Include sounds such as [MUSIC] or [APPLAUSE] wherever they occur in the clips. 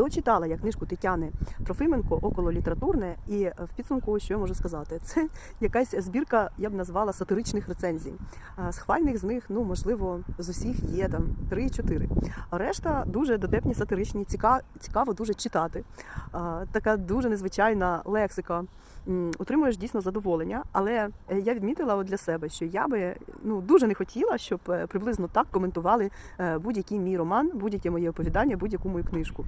дочитала я книжку Тетяни Трофименко около літературне, і е, в підсумку, що я можу сказати, [LAUGHS] це якась збірка, я б назвала сатиричних рецензій. Схвальних з них, ну можливо, з усіх є там 3-4. Решта дуже дотепні сатиричні, ціка- цікаво дуже читати. Така дуже незвичайна лексика. Отримуєш дійсно задоволення, але е, я відмітила для себе, що я би ну дуже не хотіла, щоб е, приблизно так коментували будь-який мій роман, будь-яке моє оповідання, будь-яку мою книжку.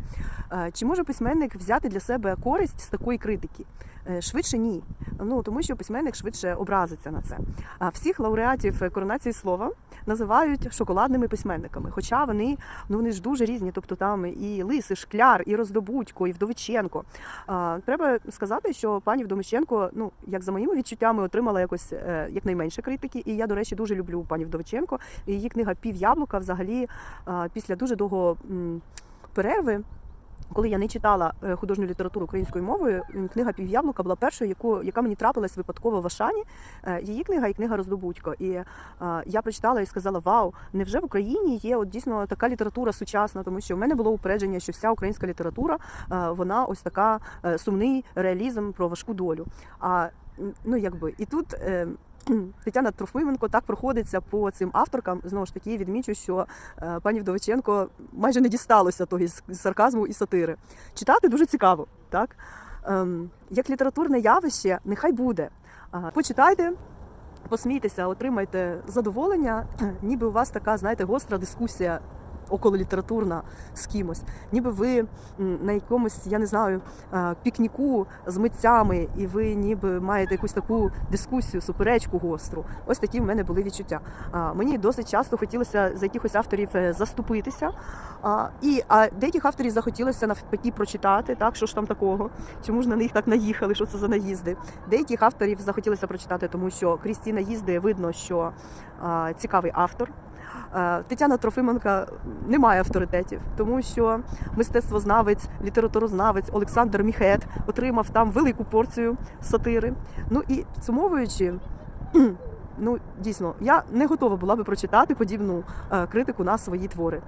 Е, Чи може письменник взяти для себе користь з такої критики? Е, Швидше ні. Ну тому що письменник швидше образиться на це. А всіх лауреатів коронації слова називають шоколадними письменниками. Хоча вони ну вони ж дуже різні. Тобто там і Лиси, Шкляр, і Роздобудько, і Вдовиченко. А, треба сказати, що пані Вдовиченко, ну як за моїми відчуттями, отримала якось е, якнайменше критики. І я, до речі, дуже люблю пані Вдовиченко. Її книга Пів яблука взагалі після дуже довго перерви. Коли я не читала е, художню літературу українською мовою, книга Пів'яблука була першою, яку, яка мені трапилась випадково в Ашані. Е, Її книга і книга Роздобудько. І е, я прочитала і сказала: Вау, невже в Україні є от дійсно така література сучасна? Тому що в мене було упередження, що вся українська література вона ось така сумний реалізм про важку долю. А ну якби і тут. Тетяна Трофименко так проходиться по цим авторкам. Знову ж таки, відмічу, що е, пані Вдовиченко майже не дісталося того сарказму і сатири. Читати дуже цікаво, так? Ем, як літературне явище, нехай буде. Почитайте, посмійтеся, отримайте задоволення, ніби у вас така, знаєте, гостра дискусія окололітературна з кимось, ніби ви на якомусь, я не знаю, пікніку з митцями, і ви ніби маєте якусь таку дискусію, суперечку гостру. Ось такі в мене були відчуття. Мені досить часто хотілося за якихось авторів е, заступитися. А, і деяких авторів захотілося навпаки прочитати, так що ж там такого, чому ж на них так наїхали, що це за наїзди. Деяких авторів захотілося прочитати, тому що крізь ці наїзди видно, що цікавий автор. Е, Тетяна Трофименка не має авторитетів, тому що мистецтвознавець, літературознавець Олександр Міхет отримав там велику порцію сатири. Ну і сумовуючи. [CLEARS THROAT] ну дійсно, я не готова була би прочитати подібну е, критику на свої твори.